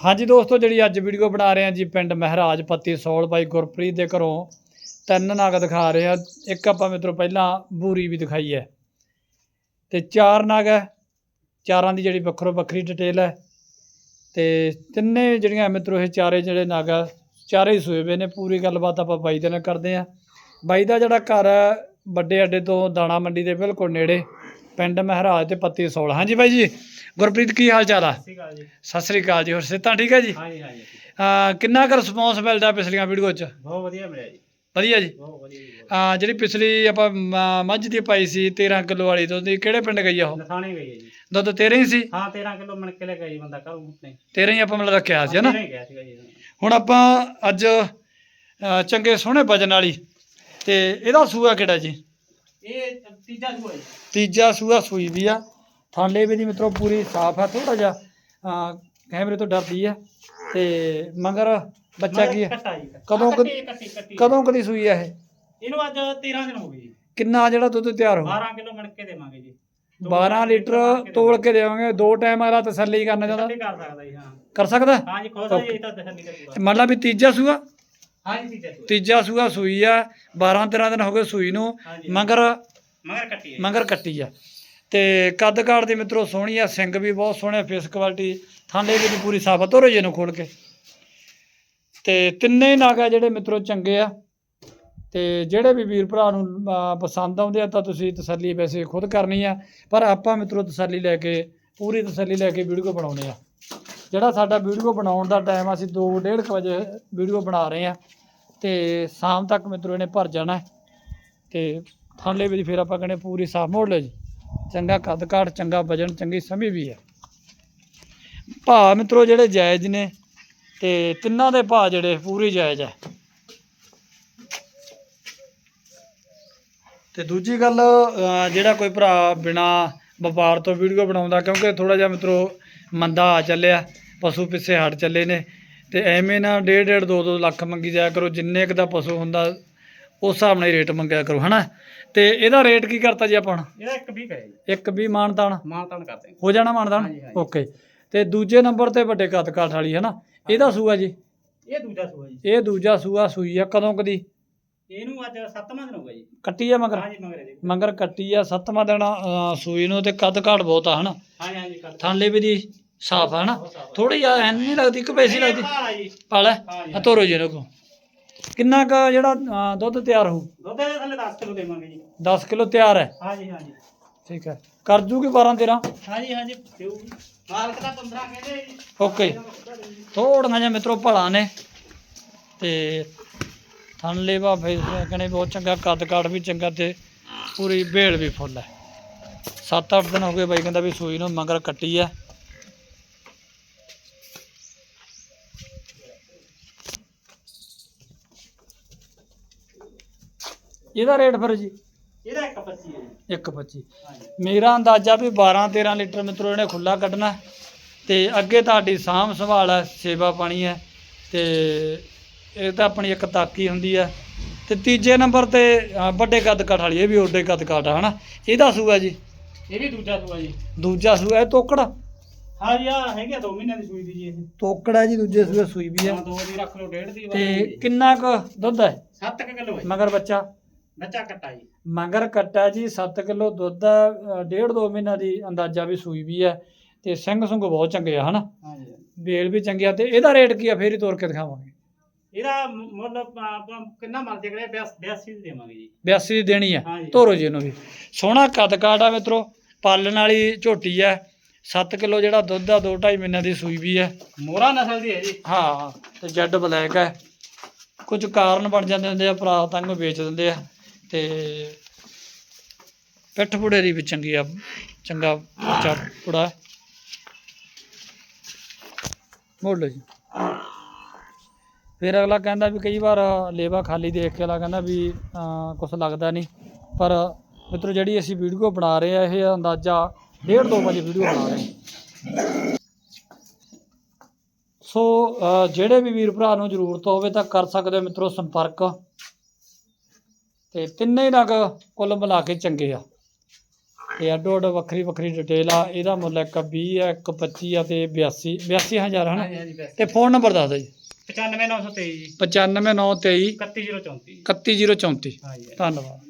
ਹਾਂਜੀ ਦੋਸਤੋ, ਜਿਹੜੀ ਅੱਜ ਵੀਡੀਓ ਬਣਾ ਰਹੇ ਹਾਂ ਜੀ ਪਿੰਡ ਮਹਿਰਾਜ ਪੱਤੀ ਸੌਲ ਬਾਈ ਗੁਰਪ੍ਰੀਤ ਦੇ ਘਰੋਂ, ਤਿੰਨ ਨਾਗ ਦਿਖਾ ਰਹੇ ਹਾਂ। ਇੱਕ ਆਪਾਂ ਮਿੱਤਰੋ ਪਹਿਲਾਂ ਬੂਰੀ ਵੀ ਦਿਖਾਈ ਹੈ। ਤੇ ਚਾਰ ਨਾਗ ਹੈ, ਚਾਰਾਂ ਦੀ ਜਿਹੜੀ ਵੱਖਰੋ ਵੱਖਰੀ ਡਿਟੇਲ ਹੈ। ਤੇ ਤਿੰਨੇ ਜਿਹੜੀਆਂ ਮਿੱਤਰੋ ਇਹ ਚਾਰੇ ਜਿਹੜੇ ਨਾਗ ਆ, ਚਾਰੇ ਹੀ ਸੂਏ ਵੇ ਨੇ। ਪੂਰੀ ਗੱਲਬਾਤ ਆਪਾਂ ਬਾਈ ਦੇ ਨਾਲ ਕਰਦੇ ਆ ਬਾਈ ਦਾ ਜਿਹੜਾ ਘਰ ਹੈ, ਵੱਡੇ ਅੱਡੇ ਤੋਂ ਦਾਣਾ ਮੰਡੀ ਦੇ ਬਿਲਕੁਲ ਨੇੜੇ। ਪਿੰਡ ਮਹਿਰਾਜ ਤੇ ਪੱਤੀ ਸੌਲ। ਹਾਂਜੀ ਬਾਈ ਜੀ ਗੁਰਪ੍ਰੀਤ ਕੀ ਹਾਲ ਚਾਲ ਆ? ਸਤਿ ਸ਼੍ਰੀ ਅਕਾਲ ਜੀ। ਹੋਰ ਸਿਹਤਾਂ ਠੀਕ ਹੈ ਜੀ? ਹਾਂਜੀ ਹਾਂਜੀ। ਕਿੰਨਾ ਕੁ ਰਿਸਪੌਂਸ ਮਿਲਦਾ ਪਿਛਲੀਆਂ ਵੀਡੀਓ 'ਚ? ਬਹੁਤ ਵਧੀਆ ਮਿਲਿਆ ਜੀ। ਵਧੀਆ ਜੀ? ਬਹੁਤ ਵਧੀਆ ਜੀ ਜਿਹੜੀ ਪਿਛਲੀ ਆਪਾਂ ਮ- ਮੱਝ ਦੀ ਪਾਈ ਸੀ 13 ਕਿਲੋ ਵਾਲੀ ਦੁੱਧ ਦੀ ਕਿਹੜੇ ਪਿੰਡ ਗਈ ਆ ਉਹ? ਗਈ ਹੈ ਜੀ। ਦੁੱਧ 13 ਹੀ ਸੀ? ਹਾਂ 13 ਕਿਲੋ ਮਣ ਕੇ ਲੈ ਗਿਆ ਜੀ ਬੰਦਾ ਕੱਲ ਨੇ 13 ਹੀ ਆਪਾਂ ਮਤਲਬ ਰੱਖਿਆ ਸੀ ਹਨਾ 13 ਹੀ ਗਿਆ ਸੀਗਾ ਜੀ ਹੁਣ ਆਪਾਂ ਅੱਜ ਚੰਗੇ ਸੋਹਣੇ ਵਜਨ ਵਾਲੀ ਤੇ ਇਹਦਾ ਸੂਆ ਕਿਹੜਾ ਜੀ? ਇਹ ਤੀਜਾ ਸੂਆ ਜੀ। ਤੀਜਾ ਸੂਆ ਸੂਈ ਵੀ ਆ। ਥਾਂਲੇ ਵੀ ਦੀ ਮਿੱਤਰੋ ਪੂਰੀ ਸਾਫ਼ ਆ ਥੋੜਾ ਜਿਹਾ ਅਹ ਕੈਮਰੇ ਤੋਂ ਡਰਦੀ ਆ। ਤੇ ਮਗਰ ਬੱਚਾ ਕੀ ਹੈ ਕੱਟਾ ਜੀ। ਕਦੋਂ ਕੁ- ਕੱਟੀ ਕੱਟੀ ਕੱਟੀ। ਕਦੋਂ ਕਦੀ ਸੂਈ ਆ ਇਹ? ਇਹਨੂੰ ਅੱਜ 13 ਦਿਨ ਹੋ ਗਏ ਜੀ। ਕਿੰਨਾ ਜਿਹੜਾ ਦੁੱਧ ਤਿਆਰ ਹੋ 12 ਕਿਲੋ ਮਣ ਕੇ ਦੇਵਾਂਗੇ ਜੀ। 12 ਲੀਟਰ ਤੋਲ ਕੇ ਦੇਵਾਂਗੇ। ਦੋ ਟਾਈਮ ਅਗਲਾ ਤਸੱਲੀ ਕਰਨਾ ਚਾਹੁੰਦਾ ਕਰ ਸਕਦਾ ਜੀ ਹਾਂ। ਕਰ ਸਕਦਾ? ਹਾਂ ਜੀ ਖੋਸਾ ਜੀ ਇਹ ਤਾਂ ਤਸੱਲੀ ਕਰ ਪੂਰਾ ਮੰਨ ਲਾ ਵੀ ਤੀਜਾ ਸੂਆ। ਹਾਂ ਜੀ ਤੀਜਾ ਸੂਆ ਤੀਜਾ ਸੂਆ ਸੂਈ ਆ 12 13 ਦਿਨ ਹੋ ਗਏ ਸੂਈ ਨੂੰ ਹਾਂ ਜੀ ਮਗਰ ਮਗਰ ਕੱਟੀ ਹੈ ਜੀ। ਮਗਰ ਕੱਟੀ ਆ। ਤੇ ਕੱਦ ਕਾੜ ਦੇ ਮਿੱਤਰੋ ਸੋਹਣੀ ਆ ਸਿੰਘ ਵੀ ਬਹੁਤ ਸੋਹਣੇ ਫੇਸ ਕੁਆਲਿਟੀ ਥਾਲੇ ਵੀ ਪੂਰੀ ਸਾਫਤ ਹੋ ਰਹੀ ਇਹਨੂੰ ਖੋਲ ਕੇ। ਤੇ ਤਿੰਨੇ ਹੀ ਨਾਗ ਆ ਜਿਹੜੇ ਮਿੱਤਰੋ ਚੰਗੇ ਆ। ਤੇ ਜਿਹੜੇ ਵੀ ਵੀਰ ਭਰਾ ਨੂੰ ਪਸੰਦ ਆਉਂਦੇ ਆ ਤਾਂ ਤੁਸੀਂ ਤਸੱਲੀ ਵੈਸੇ ਖੁਦ ਕਰਨੀ ਆ। ਪਰ ਆਪਾਂ ਮਿੱਤਰੋ ਤਸੱਲੀ ਲੈ ਕੇ ਪੂਰੀ ਤਸੱਲੀ ਲੈ ਕੇ ਵੀਡੀਓ ਬਣਾਉਣੇ ਆ। ਜਿਹੜਾ ਸਾਡਾ ਵੀਡੀਓ ਬਣਾਉਣ ਦਾ ਟਾਈਮ ਅਸੀਂ 2:30 ਵਜੇ ਵੀਡੀਓ ਬਣਾ ਰਹੇ ਆ ਤੇ ਸ਼ਾਮ ਤੱਕ ਮਿੱਤਰੋ ਇਹਨੇ ਭਰ ਜਾਣਾ ਹੈ। ਤੇ ਥਾਲੇ ਵੀ, ਫਿਰ ਆਪਾਂ ਕਹਿੰਦੇ ਪੂਰੀ ਸਾਫ਼ ਮੋੜ ਲਿਓ ਜੀ। ਚੰਗਾ ਕੱਦ ਕਾਠ, ਚੰਗਾ ਵਜਨ, ਚੰਗੀ ਸਮੀ ਵੀ ਹੈ। ਭਾਅ ਮਿੱਤਰੋ ਜਿਹੜੇ ਜਾਇਜ਼ ਨੇ ਤੇ ਤਿੰਨਾਂ ਦੇ ਭਾਅ ਜਿਹੜੇ ਪੂਰੀ ਜਾਇਜ਼ ਹੈ। ਤੇ ਦੂਜੀ ਗੱਲ ਜਿਹੜਾ ਕੋਈ ਭਰਾ ਬਿਨਾ ਵਪਾਰ ਤੋਂ ਵੀਡੀਓ ਬਣਾਉਂਦਾ, ਕਿਉਂਕਿ ਥੋੜਾ ਜਿਹਾ ਮਿੱਤਰੋ ਮੰਦਾ ਆ ਚੱਲਿਆ ਪਸ਼ੂ ਪਿੱਛੇ ਹਟ ਚੱਲੇ ਨੇ ਤੇ ਐਵੇਂ ਨਾ ਡੇਢ ਡੇਢ ਦੋ ਦੋ ਲੱਖ ਮੰਗੀ ਜਾਇਆ ਕਰੋ ਜਿੰਨੇ ਕੁ ਦਾ ਪਸ਼ੂ ਹੁੰਦਾ ਉਸ ਹਿਸਾਬ ਨਾਲ ਹੀ ਰੇਟ ਮੰਗਿਆ ਕਰੋ ਹਨਾ? ਤੇ ਇਹਦਾ ਰੇਟ ਕੀ ਕਰਤਾ ਜੀ ਆਪਾਂ ਹੁਣ? ਇਹਦਾ ਇੱਕ ਵੀ ਕਰੇ ਜੀ। ਇੱਕ ਵੀ ਮਾਨਤਾਨ? ਹਾਂ। ਜਾਣਾ ਮਾਨਤਾਨ? ਹਾਂਜੀ, ਹਾਂਜੀ। ਓਕੇ। ਤੇ ਦੂਜੇ ਨੰਬਰ ਤੇ ਵੱਡੇ ਕੱਦ ਕਾਠ ਵਾਲੀ ਹੈ ਨਾ ਇਹਦਾ ਸੂਆ ਜੀ? ਇਹ ਦੂਜਾ ਸੂਆ ਜੀ। ਇਹ ਦੂਜਾ ਸੂਆ ਸੂਈ ਆ ਕਦੋਂ ਕਦੀ ਇਹਨੂੰ ਅੱਜ 7ਵਾਂ ਦਿਨ ਹੋ ਗਿਆ ਜੀ। ਕੱਟੀ ਆ ਮਗਰ? ਹਾਂ ਜੀ ਮਗਰ ਜੀ। ਮਗਰ ਕੱਟੀ ਆ ਸੱਤਵਾਂ ਦਿਨ ਸੂਈ ਨੂੰ ਤੇ ਕੱਦ ਕਾਠ ਬਹੁਤ ਆ ਹਨਾ? ਹਾਂ ਜੀ ਹਾਂ ਜੀ ਕੱਲ ਥਾਂਲੇ ਵੀ ਦੀ? ਸਾਫ਼ ਆ ਹਨਾ ਥੋੜੀ ਆ ਐਨ ਨਹੀਂ ਲੱਗਦੀ ਕਿ ਪੈਸੀ ਲੱਗਦੀ। ਪਾਲਾ ਹਾਂ ਆ ਤੋਰੋ ਜੀ ਇਹਨੂੰ ਕੋ ਕਿੰਨਾ ਕ ਜਿਹੜਾ ਦੁੱਧ ਤਿਆਰ ਹੋਊ ਦੁੱਧ ਦੇ ਥੱਲੇ 10 ਕਿਲੋ ਦੇਵਾਂਗੇ ਜੀ। 10 ਕਿਲੋ ਤਿਆਰ ਹੈ? ਹਾਂ ਜੀ ਹਾਂ ਜੀ ਠੀਕ ਹੈ। ਕਰ ਜੂਗੀ 12 13 ਹਾਂ ਜੀ ਹਾਂ ਜੀ ਦਿਓ ਮਾਲਕ ਦਾ 15 ਕਹਿੰਦੇ ਜੀ। ਓਕੇ। ਥੋੜੀਆਂ ਜਿਹਾ ਮਿੱਤਰੋ ਭਲਾ ਨੇ। ਤੇ ਥਣ ਲੇਵਾ ਫੇਸ ਕਨੇ ਬਹੁਤ ਚੰਗਾ ਕੱਦ ਕਾਠ ਵੀ ਚੰਗਾ ਤੇ ਪੂਰੀ ਭੇਲ ਵੀ ਫੁੱਲ ਹੈ। 7-8 ਦਿਨ ਹੋ ਗਏ ਬਾਈ ਕਹਿੰਦਾ ਵੀ ਸੂਈ ਨੂੰ ਮਗਰ ਕੱਟੀ ਆ ਇਹਦਾ ਰੇਟ ਫਿਰ ਜੀ? ਇਹਦਾ ਇੱਕ 25 ਹੈ ਜੀ। 1.25 ਹਾਂ ਜੀ ਮੇਰਾ ਅੰਦਾਜ਼ਾ ਵੀ 12 13 ਲੀਟਰ ਮਿੱਤਰੋ ਇਹਨੇ ਖੁੱਲਾ ਕੱਢਣਾ। ਤੇ ਅੱਗੇ ਤੁਹਾਡੀ ਸਾਂਭ ਸੰਭਾਲ ਹੈ ਸੇਵਾ ਪਾਣੀ ਹੈ ਤੇ ਇਹ ਤਾਂ ਆਪਣੀ ਇੱਕ ਤਾਕੀ ਹੁੰਦੀ ਹੈ। ਤੇ ਤੀਜੇ ਨੰਬਰ ਤੇ ਵੱਡੇ ਕੱਦ ਕਾਠ ਵਾਲੀ ਇਹ ਵੀ ਓਡੇ ਕੱਦ ਕਾਠ ਆ ਹਨਾ? ਇਹਦਾ ਸੂਆ ਜੀ? ਇਹ ਵੀ ਦੂਜਾ ਸੂਆ ਜੀ। ਦੂਜਾ ਸੂਆ ਇਹ ਤੋਕੜ? ਹਾਂ ਜੀ ਆ ਹੈਗੇ 2 ਮਹੀਨਿਆਂ ਦੀ ਸੂਈ ਦੀ ਜੀ ਇਹ। ਤੋਕੜਾ ਜੀ ਦੂਜੇ ਸੂਏ ਸੂਈ ਵੀ ਹੈ। ਹਾਂ ਦੋ ਦੀ ਰੱਖ ਲਓ ਡੇਢ ਦੀ ਤੇ ਕਿੰਨਾ ਕੁ ਦੁੱਧ ਹੈ? 7 ਕਿਲੋ ਹੈ। ਮਗਰ ਬੱਚਾ? ਬੱਚਾ ਕੱਟਾ ਜੀ ਮਗਰ ਕੱਟਾ ਜੀ 7 ਕਿਲੋ ਦੁੱਧ ਆ, ਡੇਢ ਦੋ ਮਹੀਨਾ ਦੀ ਅੰਦਾਜ਼ਾ ਵੀ ਸੂਈ ਵੀ ਹੈ ਤੇ ਸਿੰਘ ਸੁੰਗ ਬਹੁਤ ਚੰਗੇ ਆ ਹਨਾ? ਹਾਂ ਜੀ ਬੇਲ ਵੀ ਚੰਗੀ ਆ ਤੇ ਇਹਦਾ ਰੇਟ ਕੀ ਆ? ਫੇਰ ਹੀ ਤੋਰ ਕੇ ਦਿਖਾਵਾਂਗੇ। ਇਹਦਾ ਮ- ਮੁੱਲ ਆਪਾਂ ਆਪਾਂ ਕਿੰਨਾ ਮਰਜ਼ੀ ਕਰੇ 82 ਦੀ ਦੇਵਾਂਗੇ ਜੀ। 82 ਦੀ ਦੇਣੀ ਆ? ਹਾਂਜੀ। ਤੋਰੋ ਜੀ ਇਹਨੂੰ ਵੀ। ਸੋਹਣਾ ਕੱਦ ਕਾਠ ਆ ਮਿੱਤਰੋ ਪਾਲਣ ਵਾਲੀ ਝੋਟੀ ਆ। 7 ਕਿਲੋ ਜਿਹੜਾ ਦੁੱਧ ਆ 2.5 ਮਹੀਨਿਆਂ ਦੀ ਸੂਈ ਵੀ ਹੈ ਮੋਰਾ ਨਸਲ ਦੀ ਹੈ ਜੀ। ਹਾਂ ਤੇ ਜੈਡ ਬਲੈਕ ਹੈ ਕੁਝ ਕਾਰਨ ਬਣ ਜਾਂਦੇ ਹੁੰਦੇ ਆ ਭਰਾ ਤੰਗ ਵੇਚ ਦਿੰਦੇ ਆ। ਤੇ ਪਿੱਠ ਪੁੜੇ ਦੀ ਵੀ ਚੰਗੀ ਆ, ਚੰਗਾ ਬੱਚਾ ਪੁੜਾ। ਹੈ। ਮੋੜ ਲਓ ਜੀ। ਫਿਰ ਅਗਲਾ ਕਹਿੰਦਾ ਵੀ ਕਈ ਵਾਰ ਲੇਵਾ ਖਾਲੀ ਦੇਖ ਕੇ ਅਗਲਾ ਕਹਿੰਦਾ ਵੀ ਕੁਝ ਲੱਗਦਾ ਨਹੀਂ। ਪਰ ਮਿੱਤਰੋ, ਜਿਹੜੀ ਅਸੀਂ ਵੀਡੀਓ ਬਣਾ ਰਹੇ ਆ, ਇਹ ਅੰਦਾਜ਼ਾ 1.5 2 ਵਜੇ ਵੀਡੀਓ ਬਣਾ ਰਹੇ ਸੋ ਜਿਹੜੇ ਵੀ ਵੀਰ ਭਰਾ ਨੂੰ ਜ਼ਰੂਰਤ ਹੋਵੇ ਤਾਂ ਕਰ ਸਕਦੇ ਹੋ ਮਿੱਤਰੋ ਸੰਪਰਕ। ਤੇ ਤਿੰਨੇ ਹੀ ਨਗ ਕੁੱਲ ਮਿਲਾ ਕੇ ਚੰਗੇ ਆ। ਇਹ ਅੱਡੋ ਅੱਡ ਵੱਖਰੀ ਵੱਖਰੀ ਡਿਟੇਲ ਆ ਇਹਦਾ ਮੁੱਲ ਇੱਕ 20 ਆ ਇੱਕ 25 ਆ ਤੇ 82 82000 ਹਨਾ? ਤੇ ਫੋਨ ਨੰਬਰ ਦੱਸ ਦਿਓ ਜੀ। 95923 ਜੀ। 95923 31034 31034 ਹਾਂਜੀ। ਧੰਨਵਾਦ।